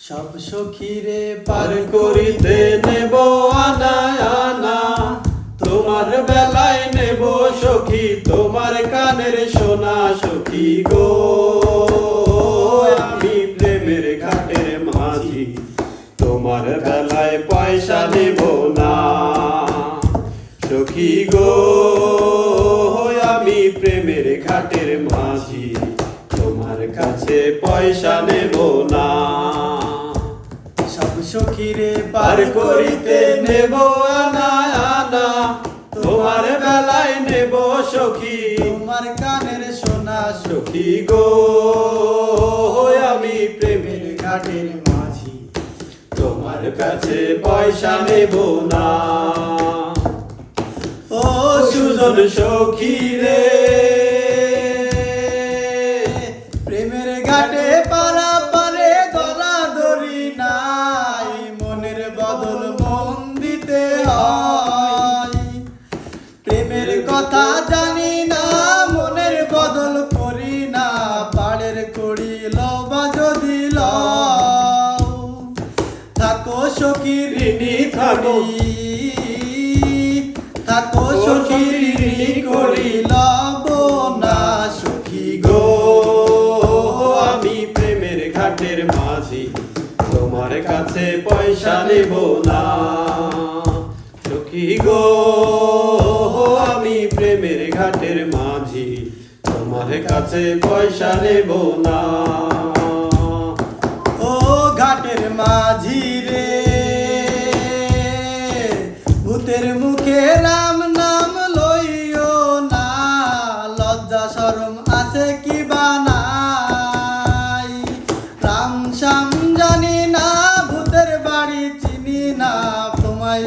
সব সখীরে পার করিতে নেব আনা আনা। তোমার বেলায় নেব সখী, তোমার কানের সোনা সখী গো। আমি প্রেমের ঘাটের মাঝি, তোমার বেলায় পয়সা নেব না। সখী গো, আমি প্রেমের ঘাটের মাঝি, তোমার কাছে পয়সা নেব না। সখীরে পার করিতে নেব আনা আনা। তোমার বেলায় নেব সখী। তোমার কানের সোনা সখী গো আমি প্রেমের ঘাটের মাঝি। তোমার কাছে পয়সা নেব না। ও সুজন সখী রে কথা জানি না, মনের বদল করি না। পাড়ের করি লবা যদি থাকো সখীর ঋণী থাকো। থাকো সখীর ঋণী করি, লব না সখী গো। আমি প্রেমের ঘাটের মাঝি, তোমার কাছে পয়সা নেব না। সখী গো। প্রেমের ঘাটের মাঝি, তোমার কাছে পয়সা নেব না। ও ঘাটের মাঝি রে, ভূতের মুখে রাম নাম লইও না। লজ্জা, শরম আছে কি বানাই রাম শ্যাম জানি না, ভূতের বাড়ি চিনি না। তোমায়